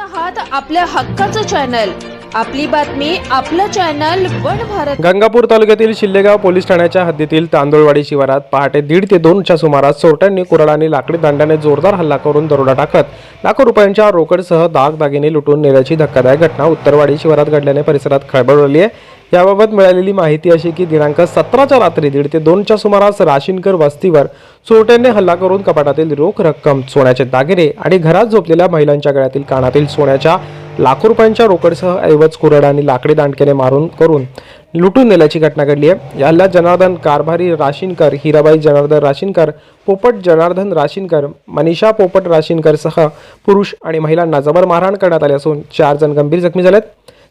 आहात आपल्या हक्काचं चॅनल. आपली बातमी आपलं चॅनल वन भारत. गंगापूर तालुक्यातील शिल्लेगाव पोलीस ठाण्याच्या हद्दीतील तांदूळवाडी शिवारात पहाटे दीड ते दोनच्या सुमारास चोरट्यांनी कुऱ्हाड आणि लाकडी दांड्याने जोरदार हल्ला करून दरोडा टाकत लाखो रुपयांच्या रोकडसह दागदागिने लुटून नेल्याची धक्कादायक घटना उत्तरवाडी शिवारात घडल्याने परिसरात खळबळ उडली आहे. याबाबत मिळालेली माहिती अशी की दिनांक सतराच्या रात्री दीड ते दोनच्या सुमारास राशीनकर वस्तीवर चोरट्यांनी हल्ला करून कपाटातील रोख रक्कम सोन्याचे दागिने आणि घरात झोपलेल्या महिलांच्या गळ्यातील कानातील सोन्याच्या लाखो रुपयांच्या रोकडसह ऐवज कुरड आणि लाकडी दांडक्याने मारून करून लुटून नेल्याची घटना घडली आहे. या हल्ल्यात जनार्दन कारभारी राशीनकर हिराबाई जनार्दन राशीनकर पोपट जनार्दन राशीनकर मनीषा पोपट राशीनकरसह पुरुष आणि महिलांना जबर मारहाण करण्यात आले असून चार जण गंभीर जखमी झालेत.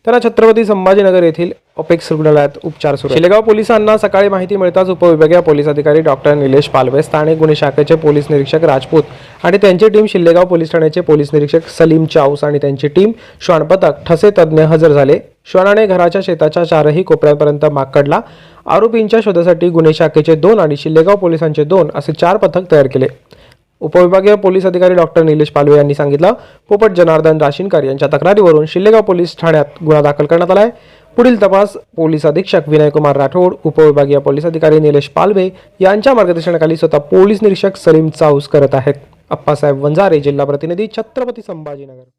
त्यांना छत्रपती संभाजीनगर येथील अपेक्स रुग्णालयात उपचार सुरू शिलेगाव पोलिसांना सकाळी माहिती मिळताच उपविभागीय पोलीस अधिकारी डॉक्टर निलेश पालवे स्थानिक गुन्हे शाखेचे पोलीस निरीक्षक राजपूत आणि त्यांची टीम शिल्लेगाव पोलीस ठाण्याचे पोलीस निरीक्षक सलीम चाऊस आणि त्यांची टीम श्वानपथक ठसे तज्ज्ञ हजर झाले. श्वानाने घराच्या शेताच्या चारही कोपऱ्यांपर्यंत माग काढला. आरोपींच्या शोधासाठी गुन्हे शाखेचे दोन आणि शिल्लेगाव पोलिसांचे दोन असे चार पथक तयार केले. उपविभागीय पोलीस अधिकारी डॉक्टर निलेश पालवे यांनी सांगितलं पोपट जनार्दन राशीनकर यांच्या तक्रारीवरून शिल्लेगाव पोलीस ठाण्यात गुन्हा दाखल करण्यात आला आहे पुढील तपास पोलीस अधीक्षक विनयकुमार राठोड उपविभागीय पोलीस अधिकारी निलेश पालवे यांच्या मार्गदर्शनाखाली स्वतः पोलीस निरीक्षक सलीम चाऊस करत आहेत. अप्पासाहेब वंजारे जिल्हा प्रतिनिधी छत्रपती संभाजीनगर.